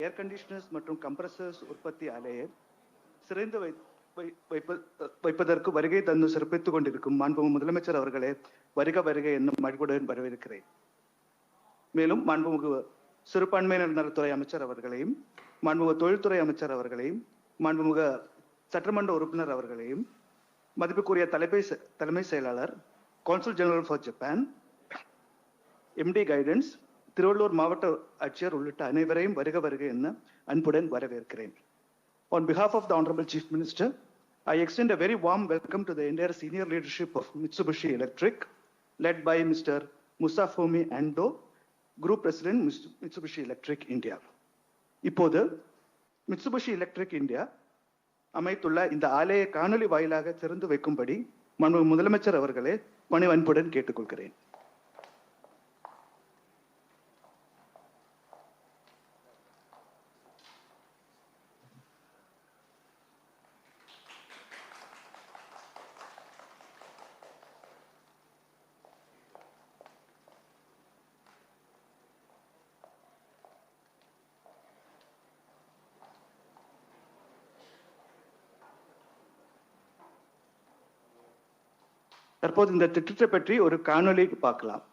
ஏர் conditioners மற்றும் compressors உற்பத்தி ஆலையை சிறைந்து வை வை- வைப்ப- வைப்பதற்கு வருகை தந்து சிறப்பித்துக் கொண்டிருக்கும் மாண்புமிகு முதலமைச்சர் அவர்களே வருக வருக என்னும் மகிழ்வுடன் வரவேற்கிறேன். மேலும் மாண்புமிகு சிறுபான்மையினர் நலத்துறை அமைச்சர் அவர்களையும் மாண்புமிகு தொழில்துறை அமைச்சர் அவர்களையும் மாண்புமிகு சட்டமன்ற உறுப்பினர் அவர்களையும் மதிப்புக்குரிய தலைமை செ- தலைமை செயலாளர் consul general for Japan MD guidance Tiruvallur மாவட்ட ஆட்சியர் உள்ளிட்ட அனைவரையும் வருக வருக என அன்புடன் வரவேற்கிறேன் On behalf of the Honorable Chief Minister, I extend a very warm welcome to the entire senior leadership of Mitsubishi Electric, led by Mr. Musafomi Ando, Group President, Mr. Mitsubishi Electric India. இப்போது Mitsubishi Electric India அமைத்துள்ள இந்த ஆலையை காணொலி வாயிலாக திறந்து வைக்கும்படி மனு முதலமைச்சர் அவர்களே பணிவன்புடன் கேட்டுக்கொள்கிறேன் தற்போது இந்த திட்டத்தை பற்றி ஒரு காணொலி பார்க்கலாம்.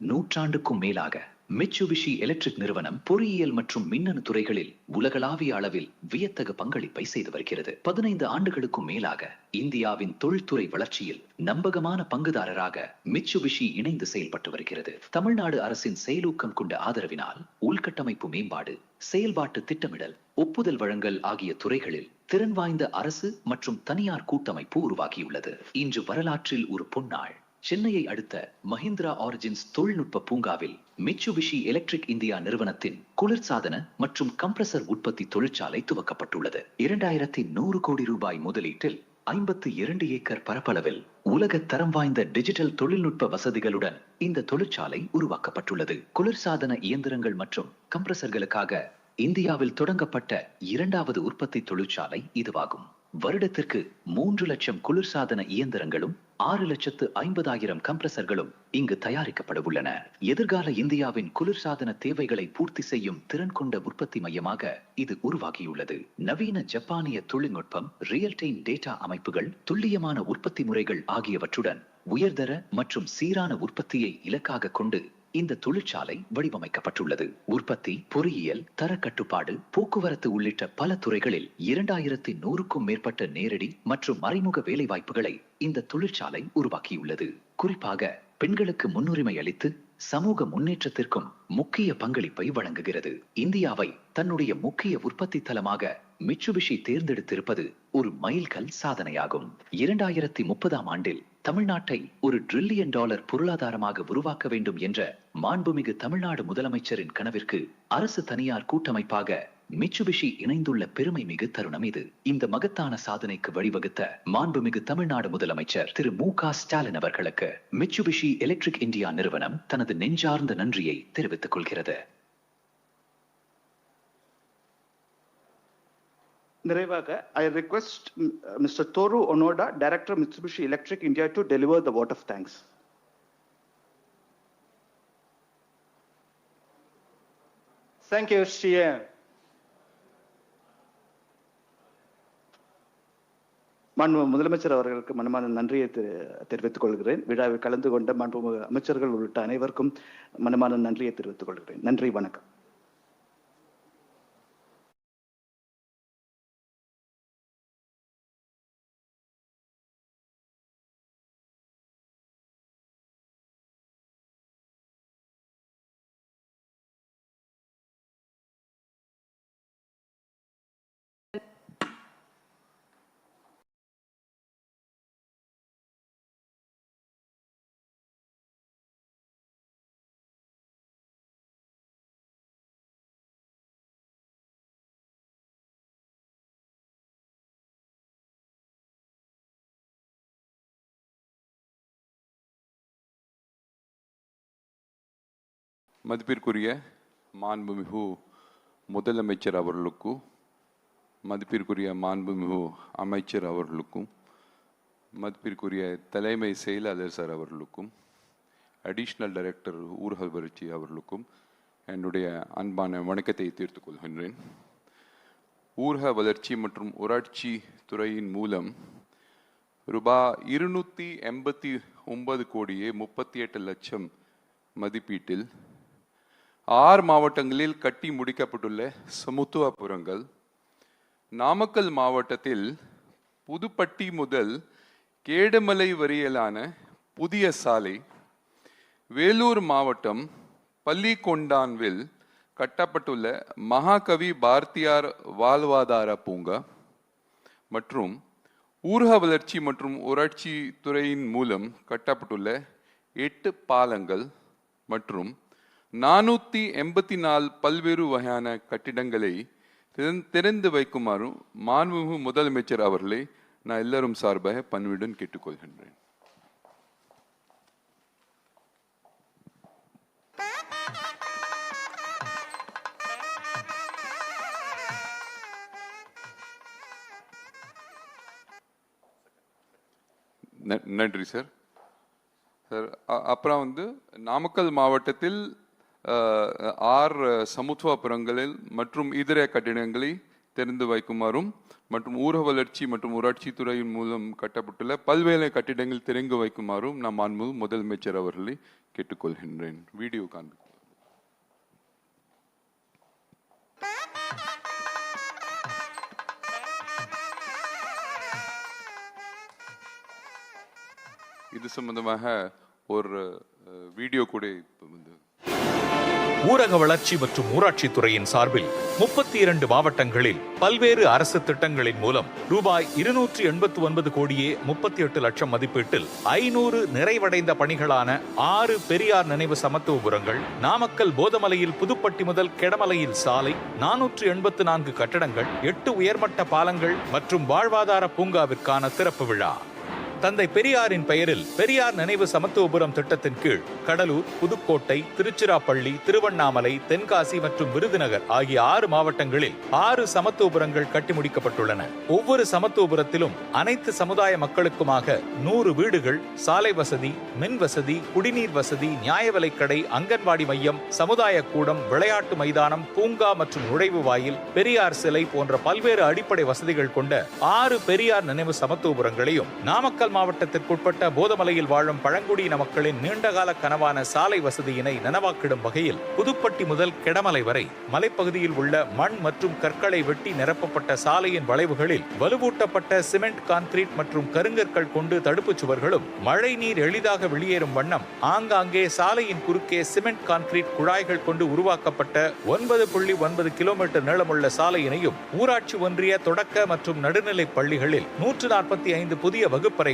நூற்றாண்டுக்கும் மேலாக மிச்சுபிஷி எலக்ட்ரிக் நிறுவனம் பொறியியல் மற்றும் மின்னணு துறைகளில் உலகளாவிய அளவில் வியத்தக பங்களிப்பை செய்து வருகிறது. பதினைந்து ஆண்டுகளுக்கும் மேலாக இந்தியாவின் தொழில்துறை வளர்ச்சியில் நம்பகமான பங்குதாரராக மிச்சுபிஷி இணைந்து செயல்பட்டு வருகிறது. தமிழ்நாடு அரசின் செயலூக்கம் கொண்ட ஆதரவினால் உள்கட்டமைப்பு மேம்பாடு செயல்பாட்டு திட்டமிடல் ஒப்புதல் வழங்கல் ஆகிய துறைகளில் திறன் வாய்ந்த அரசு மற்றும் தனியார் கூட்டமைப்பு உருவாகியுள்ளது. இன்று வரலாற்றில் ஒரு பொன்னாள் சென்னையை அடுத்த மஹிந்திரா ஆரிஜின்ஸ் தொழில்நுட்ப பூங்காவில் மிட்சுபிஷி எலக்ட்ரிக் இந்தியா நிறுவனத்தின் குளிர்சாதன மற்றும் கம்ப்ரசர் உற்பத்தி தொழிற்சாலை துவக்கப்பட்டுள்ளது. இரண்டாயிரத்தி நூறு கோடி ரூபாய் முதலீட்டில் ஐம்பத்து இரண்டு ஏக்கர் பரப்பளவில் உலக தரம் வாய்ந்த டிஜிட்டல் தொழில்நுட்ப வசதிகளுடன் இந்த தொழிற்சாலை உருவாக்கப்பட்டுள்ளது. குளிர்சாதன இயந்திரங்கள் மற்றும் கம்ப்ரசர்களுக்காக இந்தியாவில் தொடங்கப்பட்ட இரண்டாவது உற்பத்தி தொழிற்சாலை இதுவாகும். வருடத்திற்கு மூன்று லட்சம் குளிர்சாதன இயந்திரங்களும் ஆறு லட்சத்து ஐம்பதாயிரம் கம்ப்ரசர்களும் இங்கு தயாரிக்கப்பட உள்ளன. எதிர்கால இந்தியாவின் குளிர்சாதன தேவைகளை பூர்த்தி செய்யும் திறன் கொண்ட உற்பத்தி மையமாக இது உருவாகியுள்ளது. நவீன ஜப்பானிய தொழில்நுட்பம் ரியல் டைம் டேட்டா அமைப்புகள் துல்லியமான உற்பத்தி முறைகள் ஆகியவற்றுடன் உயர்தர மற்றும் சீரான உற்பத்தியை இலக்காக கொண்டு இந்த தொழிற்சாலை வடிவமைக்கப்பட்டுள்ளது. உற்பத்தி பொறியியல் தரக்கட்டுப்பாடு போக்குவரத்து உள்ளிட்ட பல துறைகளில் இரண்டாயிரத்தி நூறுக்கும் மேற்பட்ட நேரடி மற்றும் மறைமுக வேலைவாய்ப்புகளை இந்த தொழிற்சாலை உருவாக்கியுள்ளது. குறிப்பாக பெண்களுக்கு முன்னுரிமை அளித்து சமூக முன்னேற்றத்திற்கும் முக்கிய பங்களிப்பை வழங்குகிறது. இந்தியாவை தன்னுடைய முக்கிய உற்பத்தி தலமாக மிச்சுபிஷி தேர்ந்தெடுத்திருப்பது ஒரு மைல்கல் சாதனையாகும். இரண்டாயிரத்தி முப்பதாம் ஆண்டில் தமிழ்நாட்டை ஒரு டிரில்லியன் டாலர் பொருளாதாரமாக உருவாக்க வேண்டும் என்ற மாண்புமிகு தமிழ்நாடு முதலமைச்சரின் கனவிற்கு அரசு தனியார் கூட்டமைப்பாக மிட்சுபிஷி இணைந்துள்ள பெருமை மிகு தருணம் இது. இந்த மகத்தான சாதனைக்கு வழிவகுத்த மாண்புமிகு தமிழ்நாடு முதலமைச்சர் திரு மு க ஸ்டாலின் அவர்களுக்கு மிட்சுபிஷி எலக்ட்ரிக் இந்தியா நிறுவனம் தனது நெஞ்சார்ந்த நன்றியை தெரிவித்துக் கொள்கிறது. நிறைவாக I request mister Toru Onoda director Mitsubishi Electric India to deliver the vote of thanks Thank you, CM. மாண்பு முதலமைச்சர் அவர்களுக்கு மனமான நன்றியை தெரிவித்துக் கொள்கிறேன். விழாவில் கலந்து கொண்ட மாண்பு அமைச்சர்கள் உள்ளிட்ட அனைவருக்கும் மனமான நன்றியை தெரிவித்துக் கொள்கிறேன். நன்றி வணக்கம். மதிப்பிற்குரிய மாண்புமிகு முதலமைச்சர் அவர்களுக்கும் மதிப்பிற்குரிய மாண்புமிகு அமைச்சர் அவர்களுக்கும் மதிப்பிற்குரிய தலைமை செயலாளர் சார் அவர்களுக்கும் அடிஷ்னல் டைரக்டர் ஊரக வளர்ச்சி அவர்களுக்கும் என்னுடைய அன்பான வணக்கத்தை தீர்த்து கொள்கின்றேன். ஊரக வளர்ச்சி மற்றும் ஊராட்சி துறையின் மூலம் ரூபா இருநூற்றி எண்பத்தி ஒன்பது கோடியே முப்பத்தி எட்டு லட்சம் மதிப்பீட்டில் ஆறு மாவட்டங்களில் கட்டி முடிக்கப்பட்டுள்ள சமத்துவபுரங்கள் நாமக்கல் மாவட்டத்தில் புதுப்பட்டி முதல் கேடுமலை வரையிலான புதிய சாலை வேலூர் மாவட்டம் பள்ளிகொண்டான்வில் கட்டப்பட்டுள்ள மகாகவி பாரதியார் வாழ்வாதார பூங்கா மற்றும் ஊரக வளர்ச்சி மற்றும் ஊராட்சி துறையின் மூலம் கட்டப்பட்டுள்ள எட்டு பாலங்கள் மற்றும் நானூற்றி எண்பத்தி நாலு பல்வேறு வகையான கட்டிடங்களை திறந்- திறந்து வைக்குமாறு மாண்புமிகு முதலமைச்சர் அவர்களை நான் எல்லாரும் சார்பாக பணிவுடன் கேட்டுக்கொள்கின்றேன். ந- நன்றி சார். சார் அப்புறம் வந்து நாமக்கல் மாவட்டத்தில் ஆர் ஆறு மற்றும் இதர கட்டிடங்களை திறந்து வைக்குமாறும் மற்றும் ஊரக வளர்ச்சி மற்றும் ஊராட்சி துறையின் மூலம் கட்டப்பட்டுள்ள பல்வேறு கட்டிடங்கள் திறந்து வைக்குமாறும் நான் அன்பு முதலமைச்சர் அவர்களை கேட்டுக்கொள்கின்றேன். வீடியோ காண்பிக்கும் இது சம்பந்தமாக ஒரு வீடியோ கூட இப்போ வந்து ஊரக வளர்ச்சி மற்றும் ஊராட்சித் துறையின் சார்பில் முப்பத்தி இரண்டு மாவட்டங்களில் பல்வேறு அரசு திட்டங்களின் மூலம் ரூபாய் இருநூற்றி எண்பத்தி ஒன்பது கோடியே முப்பத்தி எட்டு லட்சம் மதிப்பீட்டில் ஐநூறு நிறைவடைந்த பணிகளான ஆறு பெரியார் நினைவு சமத்துவபுரங்கள் நாமக்கல் போதமலையில் புதுப்பட்டி முதல் கெடமலையில் சாலை நானூற்று எண்பத்து நான்கு கட்டடங்கள் எட்டு உயர்மட்ட பாலங்கள் மற்றும் வாழ்வாதார பூங்காவிற்கான திறப்பு விழா. தந்தை பெரியாரின் பெயரில் பெரியார் நினைவு சமத்துவபுரம் திட்டத்தின் கீழ் கடலூர் புதுக்கோட்டை திருச்சிராப்பள்ளி திருவண்ணாமலை தென்காசி மற்றும் விருதுநகர் ஆகிய ஆறு மாவட்டங்களில் ஆறு சமத்துவபுரங்கள் கட்டி முடிக்கப்பட்டுள்ளன. ஒவ்வொரு சமத்துவபுரத்திலும் அனைத்து சமுதாய மக்களுக்குமாக நூறு வீடுகள் சாலை வசதி மின் வசதி குடிநீர் வசதி நியாய விலைக்கடை அங்கன்வாடி மையம் சமுதாய கூடம் விளையாட்டு மைதானம் பூங்கா மற்றும் நுழைவு வாயில் பெரியார் சிலை போன்ற பல்வேறு அடிப்படை வசதிகள் கொண்ட ஆறு பெரியார் நினைவு சமத்துவபுரங்களையும் நாமக்கல் மாவட்டத்திற்குட்பட்ட போதமலையில் வாழும் பழங்குடியின மக்களின் நீண்டகால கனவான சாலை வசதியினை நனவாக்கிடும் வகையில் புதுப்பட்டி முதல் கெடமலை வரை மலைப்பகுதியில் உள்ள மண் மற்றும் கற்களை வெட்டி நிரப்பப்பட்ட சாலையின் வளைவுகளில் வலுவூட்டப்பட்ட சிமெண்ட் கான்கிரீட் மற்றும் கருங்கற்கள் கொண்டு தடுப்புச் சுவர்களும் மழை நீர் எளிதாக வெளியேறும் வண்ணம் ஆங்காங்கே சாலையின் குறுக்கே சிமெண்ட் கான்கிரீட் குழாய்கள் கொண்டு உருவாக்கப்பட்ட ஒன்பது புள்ளி ஒன்பது கிலோமீட்டர் நீளமுள்ள சாலையினையும் ஊராட்சி ஒன்றிய தொடக்க மற்றும் நடுநிலை பள்ளிகளில் நூற்று நாற்பத்தி ஐந்து புதிய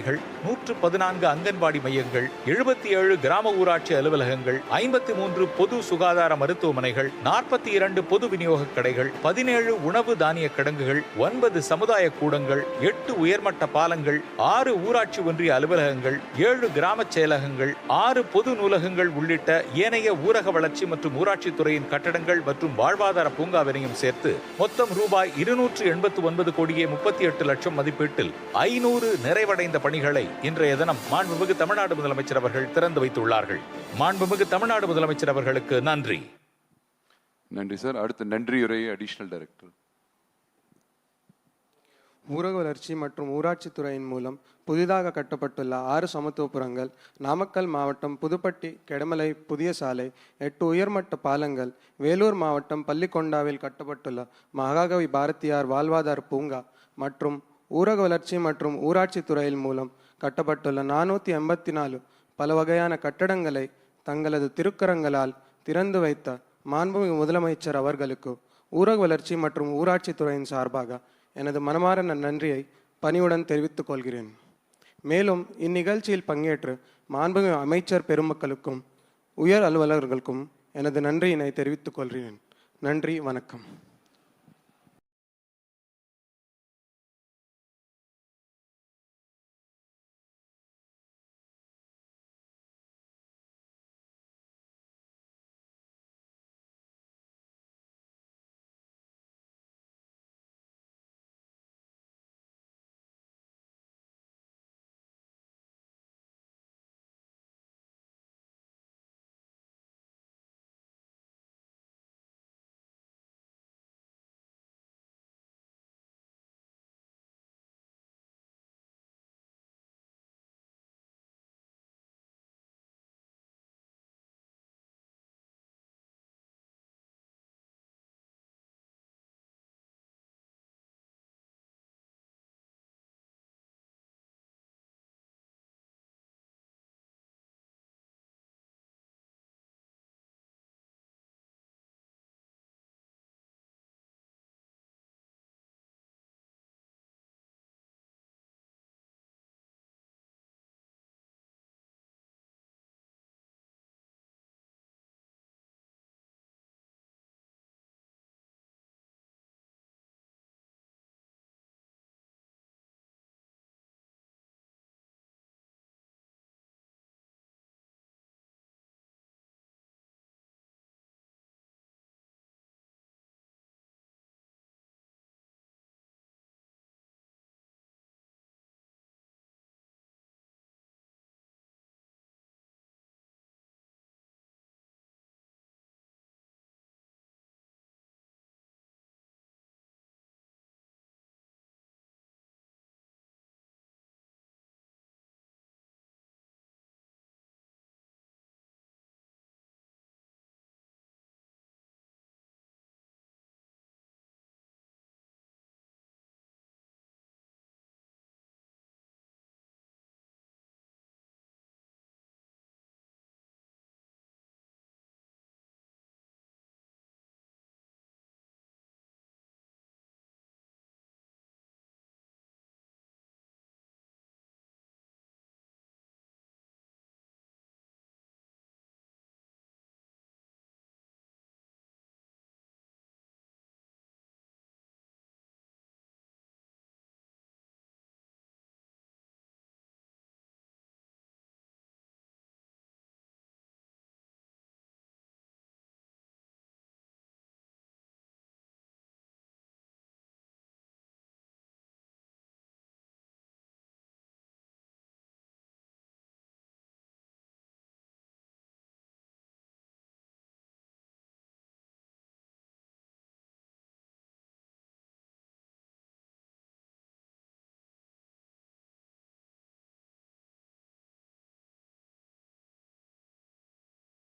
வகுப்பறைகள் நூற்று பதினான்கு அங்கன்வாடி மையங்கள் எழுபத்தி ஏழு கிராம ஊராட்சி அலுவலகங்கள் ஐம்பத்தி மூன்று பொது சுகாதார மருத்துவமனைகள் நாற்பத்தி இரண்டு பொது விநியோக கடைகள் பதினேழு உணவு தானிய கிடங்குகள் ஒன்பது சமுதாய கூடங்கள் எட்டு உயர்மட்ட பாலங்கள் ஆறு ஊராட்சி ஒன்றிய அலுவலகங்கள் ஏழு கிராம செயலகங்கள் ஆறு பொது நூலகங்கள் உள்ளிட்ட ஏனைய ஊரக வளர்ச்சி மற்றும் ஊராட்சித்துறையின் கட்டடங்கள் மற்றும் வாழ்வாதார பூங்காவினையும் சேர்த்து மொத்தம் ரூபாய் இருநூற்று எண்பத்தி ஒன்பது கோடியே முப்பத்தி எட்டு லட்சம் மதிப்பீட்டில் ஐநூறு நிறைவடைந்த பணிகளை இன்றைய தினம் மாண்புமிகு தமிழ்நாடு முதலமைச்சர் அவர்கள் திறந்து வைத்துள்ளார்கள். மாண்புமிகு தமிழ்நாடு முதலமைச்சர் அவர்களுக்கு நன்றி. நன்றி சார். அடுத்து நன்றியுரை அடிஷனல் டைரக்டர் ஊரக வளர்ச்சி மற்றும் ஊராட்சித் துறையின் மூலம் புதிதாக கட்டப்பட்டுள்ள ஆறு சமத்துவபுரங்கள் நாமக்கல் மாவட்டம் புதுப்பட்டி கெடமலை புதிய சாலை எட்டு உயர்மட்ட பாலங்கள் வேலூர் மாவட்டம் பள்ளிக்கொண்டாவில் கட்டப்பட்டுள்ள மகாகவி பாரதியார் வாழ்வாதார பூங்கா மற்றும் ஊரக வளர்ச்சி மற்றும் ஊராட்சி துறையின் மூலம் கட்டப்பட்டுள்ள நானூற்றி எண்பத்தி நாலு பல வகையான கட்டடங்களை தங்களது திருக்கரங்களால் திறந்து வைத்த மாண்புமிகு முதலமைச்சர் அவர்களுக்கு ஊரக வளர்ச்சி மற்றும் ஊராட்சி துறையின் சார்பாக எனது மனமார்ந்த நன்றியை பணிவுடன் தெரிவித்துக் கொள்கிறேன். மேலும் இந்நிகழ்ச்சியில் பங்கேற்று மாண்புமிகு அமைச்சர் பெருமக்களுக்கும் உயர் அலுவலர்களுக்கும் எனது நன்றியினை தெரிவித்துக் கொள்கிறேன். நன்றி வணக்கம்.